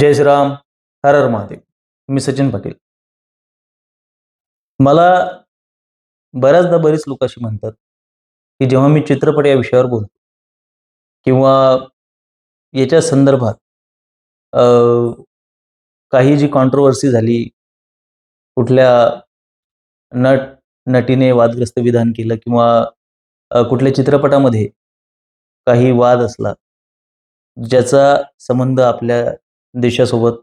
जय श्रीराम हर हर महादेव. मी सचिन पाटील. मला बऱ्याचदा बरीच लोक अशी म्हणतात की जेव्हा मी चित्रपट या विषयावर बोलतो किंवा याच्या संदर्भात काही जी कॉन्ट्रोवर्सी झाली कुठल्या नट नटीने वादग्रस्त विधान केलं किंवा कुठल्या चित्रपटामध्ये काही वाद असला ज्याचा संबंध आपल्या देशासोबत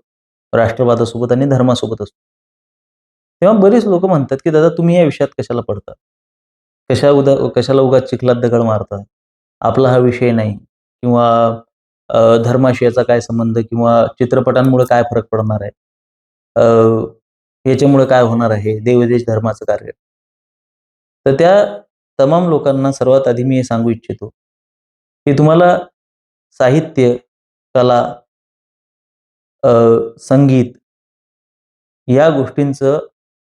राष्ट्रवादासोबत आणि धर्मासोबत असतो. तेव्हा बरीच लोक म्हणतात की दादा तुम्ही या विषयात कशाला पडता? कशा उदा कशाला उगाच चिखलात दगड मारता? आपला हा विषय नाही. किंवा धर्माशी याचा काय संबंध किंवा चित्रपटांमुळे काय फरक पडणार आहे? याच्यामुळे काय होणार आहे? देवदेश धर्माचं कार्य. तर त्या तमाम लोकांना सर्वात आधी मी हे सांगू इच्छितो की तुम्हाला साहित्य कला संगीत या गोष्टींचं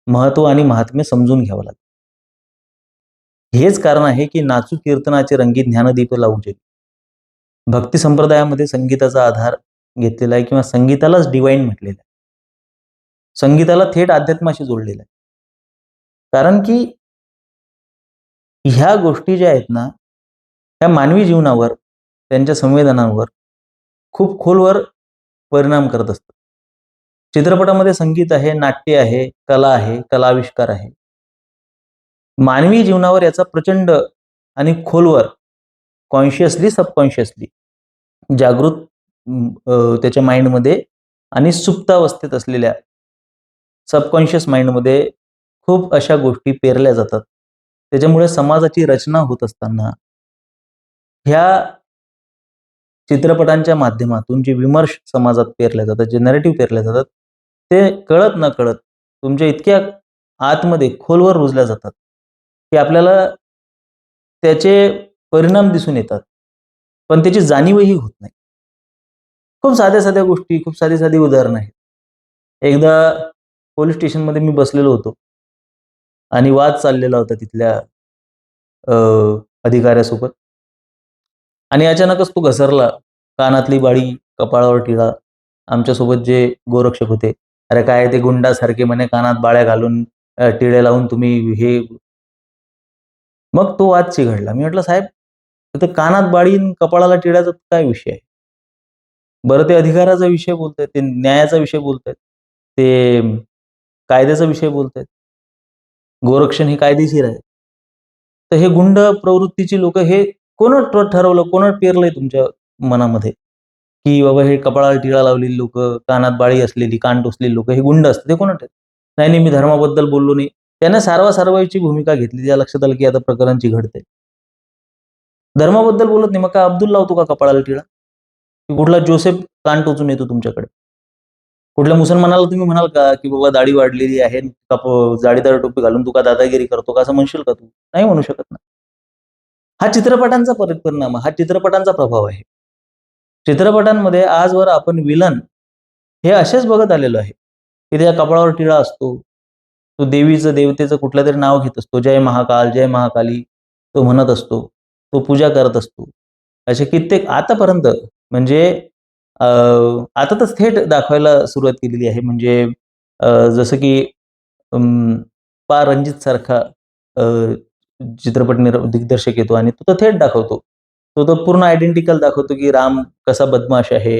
महत्त्व आणि महात्म्य समजून घ्यावं लागतं हेच कारण आहे की नाचू कीर्तनाचे रंगीत ज्ञानदीप लावू भक्ती संप्रदायामध्ये संगीताचा आधार घेतलेला आहे किंवा संगीतालाच डिवाईन म्हटलेलं आहे. संगीताला थेट अध्यात्माशी जोडलेलं आहे. कारण की ह्या गोष्टी ज्या आहेत ना त्या मानवी जीवनावर त्यांच्या संवेदनांवर खूप खोलवर परिणाम करत असतात चित्रपटामध्ये संगीत आहे नाट्य आहे कला आहे कलाविष्कार आहे. मानवी जीवनावर याचा प्रचंड आणि खोलवर कॉन्शियसली सबकॉन्शियसली जागृत त्याच्या माइंडमध्ये आणि सुप्तावस्थेत असलेल्या सबकॉन्शियस माइंडमध्ये खूप अशा गोष्टी पेरल्या जातात. त्याच्यामुळे समाजाची रचना होत असताना ह्या चित्रपटांच्या माध्यमातून जे विमर्श समाजात पेरले जातात जे नरेटिव्ह पेरले जातात ते कळत न कळत तुमच्या इतक्या आतमध्ये खोलवर रुजल्या जातात की आपल्याला त्याचे परिणाम दिसून येतात. पण त्याची जाणीवही होत नाही. खूप साध्या साध्या गोष्टी खूप साधी साधी उदाहरणं आहेत. एकदा पोलीस स्टेशनमध्ये मी बसलेलो होतो आणि वाद चाललेला होता तिथल्या अधिकाऱ्यासोबत. आणि अचानकच तो घसरला. कानातली बाळी कपाळावर टिळा. आमच्यासोबत जे गोरक्षक होते अरे काय ते गुंडासारखे म्हणे कानात बाळ्या घालून टिळे लावून तुम्ही हे मग तो वाद चिघडला मी म्हटलं साहेब तर कानात बाळी कपाळाला टिळ्याचा काय विषय आहे? बरं ते अधिकाराचा विषय बोलतायत ते न्यायाचा विषय बोलतायत ते कायद्याचा विषय बोलतायत. गोरक्षण हे कायदेशीर आहे. तर हे गुंड प्रवृत्तीची लोक हे कोण ठरवलं कोण पेरलंय तुमच्या मनामध्ये? की बाबा हे कपाळाला टिळा लावलेली लोक कानात बाळी असलेली कान टोचलेली लोक हे गुंड असते ते कोण नाही नाही मी धर्माबद्दल बोललो नाही. त्यानं सारवा सारवाईची भूमिका घेतली त्या लक्षात आलं की आता प्रकरण घडते. धर्माबद्दल बोलत नाही मग का अब्दुल लावतो का कपाळाला टिळा? की कुठला जोसेफ कान टोचून येतो तुमच्याकडे? कुठल्या मुसलमानाला तुम्ही म्हणाल का की बाबा दाढी वाढलेली आहे कप जाडीदार टोपी घालून तू का दादागिरी करतो का असं म्हणशील का तू? नाही म्हणू शकत ना. हा चित्रपटांचा परत परिणाम हा चित्रपटांचा प्रभाव आहे. चित्रपटांमध्ये आजवर आपण विलन हे असेच बघत आलेलो आहे. की त्या कपाळावर टिळा असतो. तो देवीचं देवतेचं कुठलं तरी नाव घेत असतो. जय महाकाल जय महाकाली तो म्हणत असतो. तो पूजा करत असतो. असे कित्येक आतापर्यंत म्हणजे आता तर थेट दाखवायला सुरुवात केलेली आहे. म्हणजे जसं की अं, पा रणजित सारखा अं, चित्रपट निर दिग्दर्शक येतो आणि तो तर थेट दाखवतो. तो तर पूर्ण आयडेंटिकल दाखवतो की राम कसा बदमाश आहे.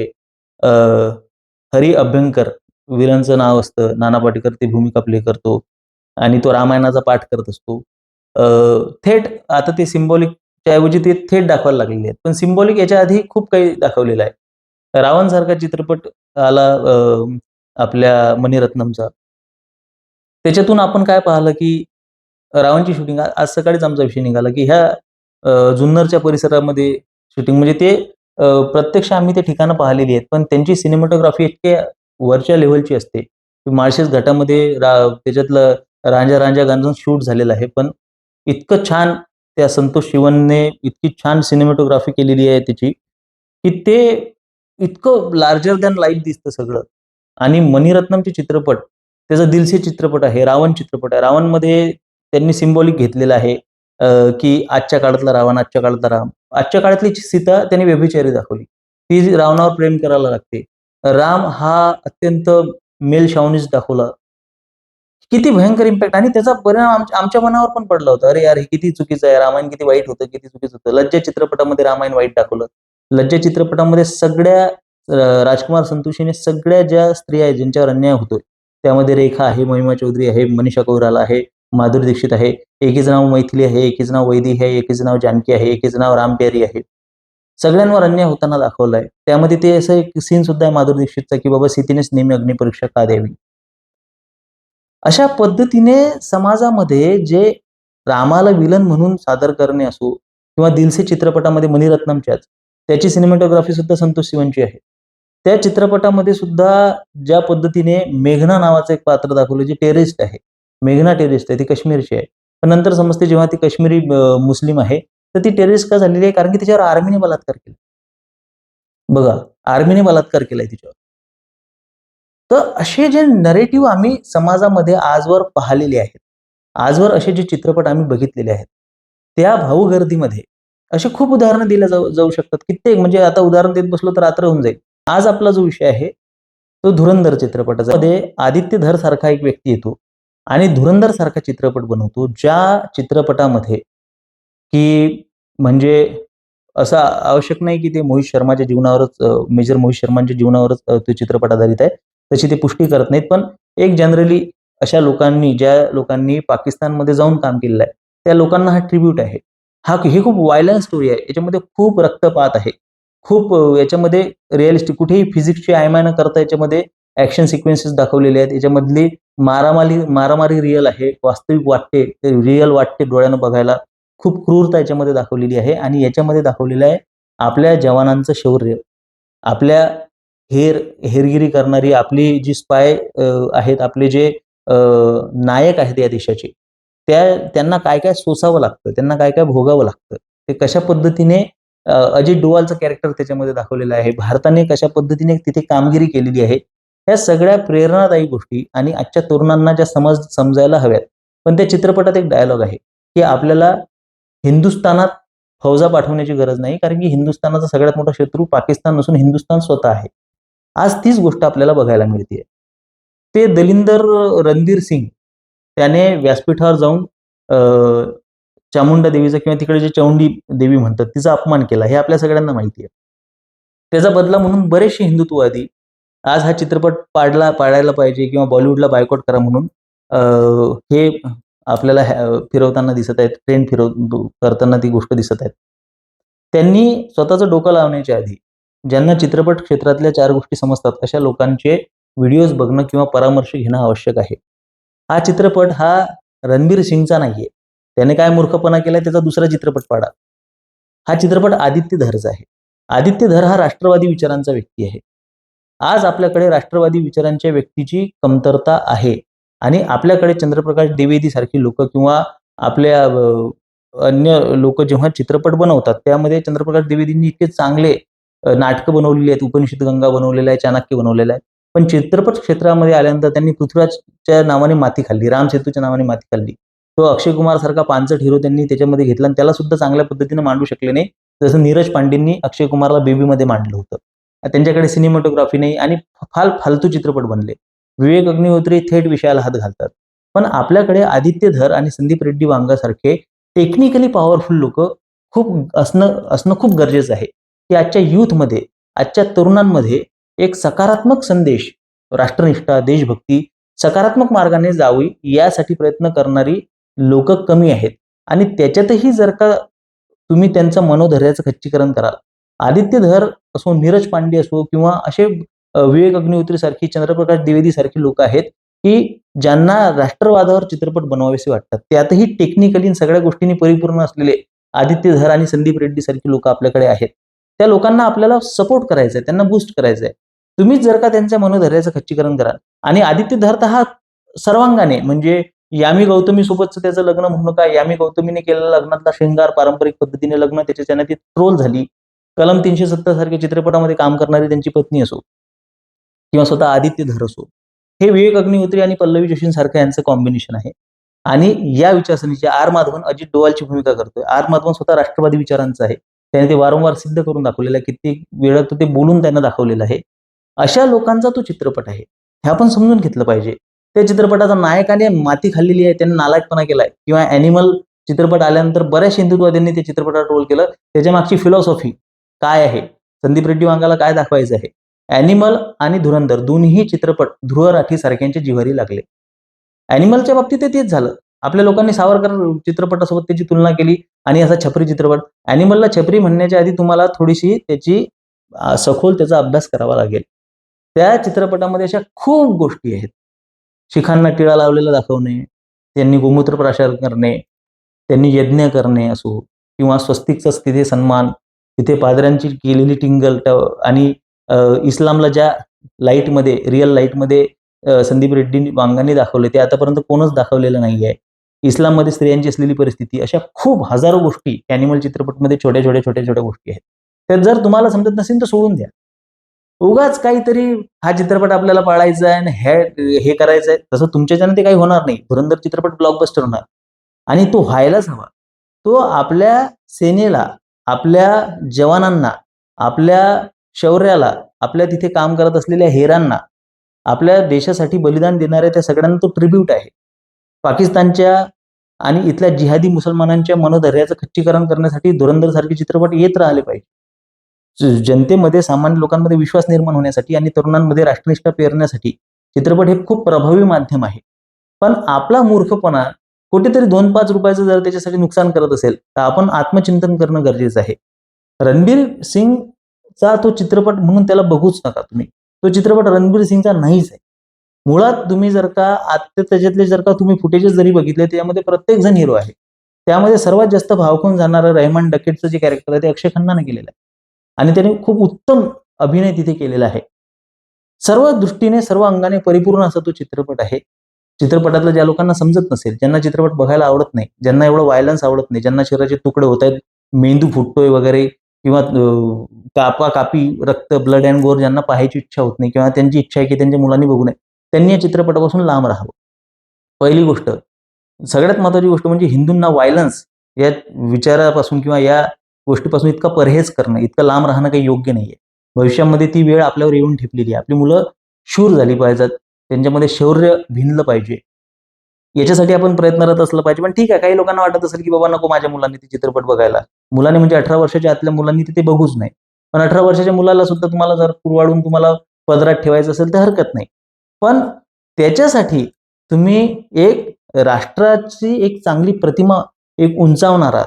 हरी अभ्यंकर विलनचं नाव असतं. नाना पाटेकर ती भूमिका प्ले करतो आणि तो रामायणाचा पाठ करत असतो. थेट आता ते सिम्बॉलिकच्या ऐवजी ते थेट दाखवायला लागलेले आहेत. पण सिम्बॉलिक याच्या आधी खूप काही दाखवलेलं आहे. रावण सारखा चित्रपट आला आपल्या मणिरत्नमचा. त्याच्यातून आपण काय पाहिलं की रावणची शूटिंग आज सकाळीच आमचा विषय निघाला की ह्या जुन्नरच्या परिसरामध्ये शूटिंग म्हणजे ते प्रत्यक्ष आम्ही ते ठिकाणं पाहिलेली आहेत पण त्यांची सिनेमॅटोग्राफी इतक्या वरच्या लेव्हलची असते. की माळशेज घाटामध्ये रा त्याच्यातलं रांजा रांजा गांजून शूट झालेलं आहे पण इतकं छान त्या संतोष शिवनने इतकी छान सिनेमॅटोग्राफी केलेली आहे त्याची की ते इतकं लार्जर दॅन लाईफ दिसतं सगळं. आणि मणिरत्नमचे चित्रपट त्याचा दिलसे चित्रपट आहे रावण चित्रपट आहे. रावणमध्ये त्यांनी सिम्बॉलिक घेतलेलं आहे की आजच्या काळातला रावण आजच्या काळातला राम. आजच्या काळातली सीता त्यांनी व्यभिचारी दाखवली. ती रावणावर प्रेम करायला लागते. राम हा अत्यंत मेल शावनीच दाखवला. किती भयंकर इम्पॅक्ट आणि त्याचा परिणाम आमच्या मनावर पण पडला होता. अरे यार हे किती चुकीचं आहे. रामायण किती वाईट होतं किती चुकीचं होतं. लज्जा चित्रपटामध्ये रामायण वाईट दाखवलं. लज्जा चित्रपटामध्ये सगळ्या राजकुमार संतोषीने सगळ्या ज्या स्त्रिया आहेत ज्यांच्यावर अन्याय होतोय त्यामध्ये रेखा आहे महिमा चौधरी आहे मनीषा कौराला आहे माधुरी दीक्षित आहे. एकीचं नाव मैथिली आहे एकीचं नाव वैदी आहे एकीचं नाव जानकी आहे एकीचं नाव राम प्यारी आहे. सगळ्यांवर अन्याय होताना दाखवलाय. त्यामध्ये ते असं एक सीन सुद्धा आहे माधुरी दीक्षितचा की बाबा सीतीनेच नेहमी अग्निपरीक्षा का द्यावी? अशा पद्धतीने समाजामध्ये जे रामाला विलन म्हणून सादर करणे असो किंवा दिलसे चित्रपटामध्ये मणिरत्नमच्याच त्याची सिनेमॅटोग्राफी सुद्धा संतोष शिवनची आहे. त्या चित्रपटामध्ये सुद्धा ज्या पद्धतीने मेघना नावाचं एक पात्र दाखवलं जे टेररिस्ट आहे मेघना टेरिस्ट आहे ती काश्मीरची आहे. पण नंतर समजते जेव्हा ती काश्मीरी मुस्लिम आहे तर ती टेरिस्ट का झालेली आहे? कारण की तिच्यावर आर्मीने बलात्कार केला. बघा आर्मीने बलात्कार केलाय तिच्यावर. तर असे जे नरेटिव्ह आम्ही समाजामध्ये आजवर पाहिलेले आहेत आजवर असे जे चित्रपट आम्ही बघितलेले आहेत त्या भाऊगर्दीमध्ये असे खूप उदाहरणं दिल्या जाऊ जाऊ शकतात. कित्येक म्हणजे आता उदाहरण देत बसलो तर रात्र होऊन जाईल. आज आपला जो विषय आहे तो धुरंधर चित्रपटाचा. मध्ये आदित्य धर सारखा एक व्यक्ती येतो आणि धुरंधर सारखा चित्रपट बनवतो ज्या चित्रपटामध्ये की म्हणजे असं आवश्यक नाही की ते मोहित शर्माच्या जीवनावरच मेजर मोहित शर्मांच्या जीवनावरच तो चित्रपट आधारित आहे. तशी ते पुष्टी करत नाहीत पण एक जनरली अशा लोकांनी ज्या लोकांनी पाकिस्तानमध्ये जाऊन काम केलेलं आहे त्या लोकांना हा ट्रिब्यूट आहे. हा ही खूप व्हायलंट स्टोरी आहे याच्यामध्ये खूप रक्तपात आहे. खूप याच्यामध्ये रिअलिस्टिक कुठेही फिजिक्सची आयमाय न करता याच्यामध्ये ऍक्शन सिक्वेन्सेस दाखवलेले आहेत. याच्यामधली मारामारी मारामारी रिअल आहे. वास्तविक वाटते ते रिअल वाटते डोळ्यानं बघायला. खूप क्रूरता याच्यामध्ये दाखवलेली आहे आणि याच्यामध्ये दाखवलेलं आहे आपल्या जवानांचं शौर्य. आपल्या हेर हेरगिरी करणारी आपली जी स्पाय आहेत आपले जे नायक आहेत या देशाचे त्या त्यांना काय काय सोसावं लागतं? त्यांना काय काय भोगावं लागतं? ते कशा पद्धतीने अजित डोवालचं कॅरेक्टर त्याच्यामध्ये दाखवलेलं आहे? भारताने कशा पद्धतीने तिथे कामगिरी केलेली आहे? या सगळ्या प्रेरणादायी गोष्टी आणि आजच्या तरुणांना ज्या समज समजायला हव्यात पण त्या चित्रपटात एक डायलॉग आहे की आपल्याला हिंदुस्थानात फौजा पाठवण्याची गरज नाही कारण की हिंदुस्थानाचा सगळ्यात मोठा शत्रू पाकिस्तान नसून हिंदुस्थान स्वतः आहे. आज तीच गोष्ट आपल्याला बघायला मिळते ते दलिंदर रणधीर सिंग त्याने व्यासपीठावर जाऊन अं, चामुंडा देवीचा किंवा तिकडे जे चौंडी देवी म्हणतात तिचा अपमान केला हे आपल्या सगळ्यांना माहिती आहे त्याचा बदला म्हणून बरेचसे हिंदुत्ववादी आज हा चित्रपट पाडला पाडायला पाहिजे किंवा बॉलिवूडला बायकॉट करा म्हणून अं, हे आपल्याला फिरवताना दिसत आहेत ट्रेन फिरव करताना ती गोष्ट दिसत आहेत. त्यांनी स्वतःचं डोकं लावण्याच्या आधी ज्यांना चित्रपट क्षेत्रातल्या चार गोष्टी समजतात अशा लोकांचे व्हिडिओज बघणं किंवा परामर्श घेणं आवश्यक आहे. हा चित्रपट हा रणबीर सिंगचा नाहीये. त्याने काय मूर्खपणा केलाय त्याचा दुसरा चित्रपट पाडा. हा चित्रपट आदित्य धरचा आहे. आदित्य धर हा राष्ट्रवादी विचारांचा व्यक्ती आहे. आज आपल्याकडे राष्ट्रवादी विचारांच्या व्यक्तीची कमतरता आहे. आणि आपल्याकडे चंद्रप्रकाश द्विवेदी सारखी लोक किंवा आपल्या अन्य लोक जेव्हा चित्रपट बनवतात त्यामध्ये चंद्रप्रकाश द्विवेदींनी इतके चांगले नाटकं बनवलेली आहेत उपनिषद गंगा बनवलेला आहे चाणक्य बनवलेला आहे पण चित्रपट क्षेत्रामध्ये आल्यानंतर त्यांनी पृथ्वीराजच्या नावाने माती खाल्ली राम सेतूच्या नावाने माती खाल्ली. तो अक्षय कुमार सारखा पानचट हिरो त्यांनी त्याच्यामध्ये घेतला आणि त्याला सुद्धा चांगल्या पद्धतीने मांडू शकले नाही जसं नीरज पांडेंनी अक्षय कुमारला बेबीमध्ये मांडलं होतं. त्यांच्याकडे सिनेमॅटोग्राफी नाही आणि फार फालतू चित्रपट बनले. विवेक अग्निहोत्री थेट विषयाला हात घालतात. पण आपल्याकडे आदित्य धर आणि संदीप रेड्डी वांगासारखे टेक्निकली पॉवरफुल लोक खूप असणं असणं खूप गरजेचं आहे. की आजच्या युथमध्ये आजच्या तरुणांमध्ये एक सकारात्मक संदेश राष्ट्रनिष्ठा देशभक्ती सकारात्मक मार्गाने जावी यासाठी प्रयत्न करणारी लोक कमी आहेत. आणि त्याच्यातही जर का तुम्ही त्यांचं मनोधैर्याचं खच्चीकरण कराल आदित्य धर असो नीरज पांडे असो किंवा असे विवेक अग्निहोत्री सारखी चंद्रप्रकाश द्विवेदी सारखी लोक आहेत की ज्यांना राष्ट्रवादावर चित्रपट बनवावेसे वाटतात. त्यातही टेक्निकली सगळ्या गोष्टींनी परिपूर्ण असलेले आदित्य धर आणि संदीप रेड्डी सारखी लोक आपल्याकडे आहेत. त्या लोकांना आपल्याला सपोर्ट करायचं आहे त्यांना बूस्ट करायचं आहे तुम्हीच जर का त्यांच्या मनोधैर्याचं खच्चीकरण कराल आणि आदित्य धर तर हा सर्वांगाने म्हणजे यामी गौतमी सोबतचं त्याचं लग्न म्हणू का यामी गौतमीने केलेल्या लग्नातला शृंगार पारंपरिक पद्धतीने लग्न त्याच्या चॅनल ती ट्रोल झाली. कलम तीनशे सत्तर सारख्या चित्रपटामध्ये काम करणारी त्यांची पत्नी असो किंवा स्वतः आदित्य धर असो हे विवेक अग्निहोत्री आणि पल्लवी जोशीं सारखं यांचं कॉम्बिनेशन आहे. आणि या विचारसरणीची आर माधवन अजित डोवालची भूमिका करतोय. आर माधवन स्वतः राष्ट्रवादी विचारांचं आहे. त्याने ते वारंवार सिद्ध करून दाखवलेलं आहे. कित्येक वेळा तो ते बोलून त्यांना दाखवलेलं आहे. अशा लोकांचा तो चित्रपट आहे. हे आपण समजून घेतलं पाहिजे. त्या चित्रपटाचा नायकाने माती खाल्लेली आहे. त्यांनी नालायकपणा केलाय. किंवा अॅनिमल चित्रपट आल्यानंतर बऱ्याच हिंदुत्ववाद्यांनी त्या चित्रपटात रोल केलं. त्याच्या मागची फिलॉसॉफी काय आहे? संदीप रेड्डी वांगाला काय दाखवायचं आहे? अॅनिमल आणि धुरंधर दोन्ही चित्रपट ध्रुव राठी सारख्यांच्या जिव्हारी लागले. अॅनिमलच्या बाबतीत ते तेच झालं. आपल्या लोकांनी सावरकर चित्रपटासोबत त्याची तुलना केली आणि असा छपरी चित्रपट. अॅनिमलला छपरी म्हणण्याच्या आधी तुम्हाला थोडीशी त्याची सखोल त्याचा अभ्यास करावा लागेल. त्या चित्रपटामध्ये अशा खूप गोष्टी आहेत. शिखांना टिळा लावलेला दाखवणे त्यांनी गोमूत्र प्राशार करणे त्यांनी यज्ञ करणे असो किंवा स्वस्तिकचा स्थिती सन्मान तिथे पादरांची केलेली टिंगल आणि इस्लामला ज्या लाईटमध्ये रिअल लाईटमध्ये संदीप रेड्डी वांगांनी दाखवले ते आतापर्यंत कोणच दाखवलेलं नाही आहे इस्लाममध्ये स्त्रियांची असलेली परिस्थिती अशा खूप हजारो गोष्टी ॲनिमल चित्रपटमध्ये छोट्या छोट्या छोट्या छोट्या गोष्टी आहेत. तर जर तुम्हाला समजत नसेल तर सोडून द्या. उगाच काहीतरी हा चित्रपट आपल्याला पाळायचा आहे आणि हे हे करायचं आहे. तसं तुमच्याच्यानं ते काही होणार नाही. धुरंधर चित्रपट ब्लॉकबस्टर होणार. आणि तो व्हायलाच हवा. तो आपल्या सेनेला आपल्या जवानांना आपल्या शौर्याला आपल्या तिथे काम करत असलेल्या हेरांना आपल्या देशासाठी बलिदान देणाऱ्या त्या सगळ्यांना तो ट्रिब्यूट आहे. पाकिस्तानच्या आणि इथल्या जिहादी मुसलमानांच्या मनोधैर्याचं खच्चीकरण करण्यासाठी धुरंधरसारखे चित्रपट येत राहिले पाहिजे. जनतेमध्ये सामान्य लोकांमध्ये विश्वास निर्माण होण्यासाठी आणि तरुणांमध्ये राष्ट्रनिष्ठा पेरण्यासाठी चित्रपट हे खूप प्रभावी माध्यम आहे. पण आपला मूर्खपणा कुठेतरी दोन पाच रुपयाचं जर त्याच्यासाठी नुकसान करत असेल तर आपण आत्मचिंतन करणं गरजेचं आहे. रणबीर सिंगचा तो चित्रपट म्हणून त्याला बघूच नका तुम्ही. तो चित्रपट रणबीर सिंगचा नाहीच आहे. मुळात तुम्ही जर का आत्ता त्याच्यातले जर का तुम्ही फुटेजेस जरी बघितले त्यामध्ये प्रत्येक जण हिरो आहे. त्यामध्ये सर्वात जास्त भावकून जाणारं रहमान डकेटचं जे कॅरेक्टर आहे ते अक्षय खन्नाने केलेलं आहे. आणि त्याने खूप उत्तम अभिनय तिथे केलेला आहे. सर्व दृष्टीने सर्व अंगाने परिपूर्ण असा तो चित्रपट आहे. चित्रपटातलं ज्या लोकांना समजत नसेल ज्यांना चित्रपट बघायला आवडत नाही ज्यांना एवढं व्हायलन्स आवडत नाही ज्यांना शरीराचे तुकडे होत आहेत मेंदू फुटतोय वगैरे किंवा कापा कापी रक्त ब्लड अँड गोर ज्यांना पाहायची इच्छा होत नाही किंवा त्यांची इच्छा आहे की त्यांच्या मुलांनी बघू नये त्यांनी या चित्रपटापासून लांब राहावं. पहिली गोष्ट सगळ्यात महत्वाची गोष्ट म्हणजे हिंदूंना व्हायलन्स या विचारापासून किंवा या गोष्टीपासून इतका परहेज करणं इतकं लांब राहणं काही योग्य नाहीये. भविष्यामध्ये ती वेळ आपल्यावर येऊन ठेपलेली आहे. आपली मुलं शूर झाली पाहिजेत त्यांच्यामध्ये शौर्य भिनलं पाहिजे. याच्यासाठी आपण प्रयत्नरत असलं पाहिजे. पण ठीक आहे काही लोकांना वाटत असेल की बाबा नको माझ्या मुलांनी ते चित्रपट बघायला. मुलांनी म्हणजे अठरा वर्षाच्या आतल्या मुलांनी ते बघूच नाही. पण अठरा वर्षाच्या मुलाला सुद्धा तुम्हाला जर कुरवाडून तुम्हाला पदरात ठेवायचं असेल तर हरकत नाही. पण त्याच्यासाठी तुम्ही एक राष्ट्राची एक चांगली प्रतिमा एक उंचावणारा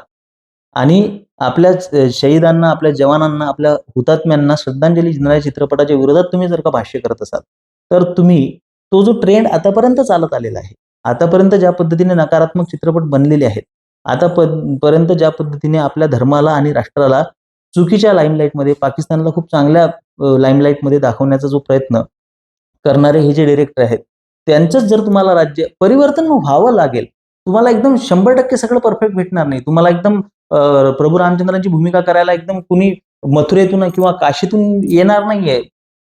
आणि आपल्या शहीदांना आपल्या जवानांना आपल्या हुतात्म्यांना श्रद्धांजली देणाऱ्या चित्रपटाच्या विरोधात तुम्ही जर का भाष्य करत असाल तर तुम्ही तो जो ट्रेंड आतापर्यंत चालत आलेला आहे आतापर्यंत ज्या पद्धतीने नकारात्मक चित्रपट बनलेले आहेत आता पर्यंत ज्या पद्धतीने आपल्या धर्माला आणि राष्ट्राला चुकीच्या लाईमलाईटमध्ये पाकिस्तानला खूप चांगल्या लाईमलाईटमध्ये दाखवण्याचा जो प्रयत्न करणारे हे जे डिरेक्टर आहेत त्यांचंच जर तुम्हाला राज्य परिवर्तन व्हावं लागेल तुम्हाला एकदम शंभर टक्के सगळं परफेक्ट भेटणार नाही. तुम्हाला एकदम प्रभू रामचंद्रांची भूमिका करायला एकदम कुणी मथुरेतून किंवा काशीतून येणार नाहीये.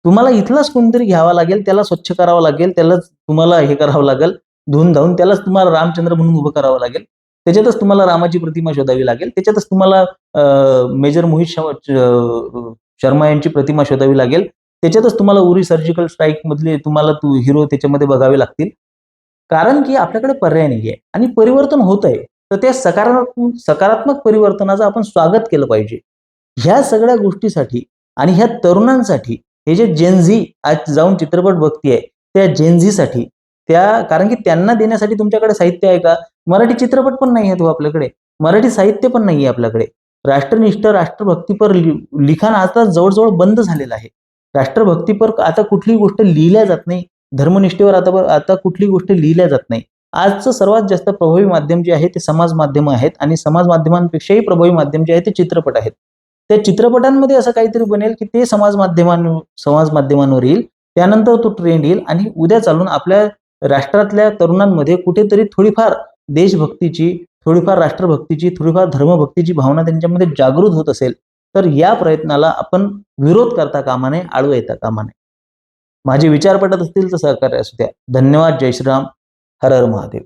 तुम्हाला इथलाच कोणतरी घ्यावा लागेल त्याला स्वच्छ करावं लागेल त्यालाच तुम्हाला हे करावं लागेल धुवून धावून त्यालाच तुम्हाला रामचंद्र म्हणून उभं करावं लागेल. त्याच्यातच तुम्हाला रामाची प्रतिमा शोधावी लागेल त्याच्यातच तुम्हाला मेजर मोहित शर्मा यांची प्रतिमा शोधावी लागेल त्याच्यातच तुम्हाला उरी सर्जिकल स्ट्राईक मधले तुम्हाला तू हिरो त्याच्यामध्ये बघावे लागतील. कारण की आपल्याकडे पर्याय नाही आहे आणि परिवर्तन होत आहे तर त्या सकारात्मक सकारात्मक परिवर्तनाचं आपण स्वागत केलं पाहिजे. ह्या सगळ्या गोष्टीसाठी आणि ह्या तरुणांसाठी हे जे जेनझी आज जाऊन चित्रपट बघतीये त्या जेनझीसाठी त्या कारण की त्यांना देण्यासाठी तुमच्याकडे साहित्य आहे का? मराठी चित्रपट पण नाही आहे तो हो आपल्याकडे. मराठी साहित्य पण नाही आहे आपल्याकडे. राष्ट्रनिष्ठ राष्ट्रभक्तीपर लिखाण आता जवळजवळ बंद झालेलं आहे. राष्ट्रभक्तीपर आता कुठलीही गोष्ट लिहिल्या जात नाही. धर्मनिष्ठेवर आता आता कुठली गोष्ट लिहिल्या जात नाही. आजचं सर्वात जास्त प्रभावी माध्यम जे आहे ते समाज माध्यम आहेत आणि समाज माध्यमांपेक्षाही प्रभावी माध्यम जे आहे ते चित्रपट आहेत. त्या चित्रपटांमध्ये असं काहीतरी बनेल की ते समाज माध्यमांवर समाज माध्यमांवर येईल त्यानंतर तो ट्रेंड येईल आणि उद्या चालून आपल्या राष्ट्रातल्या तरुणांमध्ये कुठेतरी थोडीफार देशभक्तीची थोडीफार राष्ट्रभक्तीची थोडीफार धर्मभक्तीची भावना त्यांच्यामध्ये जागृत होत असेल तर या प्रयत्नाला आपण विरोध करता कामा नये आळू येता कामा नये माझे विचार पटत असतील तर सहकार्य असू द्या. धन्यवाद. जय श्रीराम. हर हर महादेव.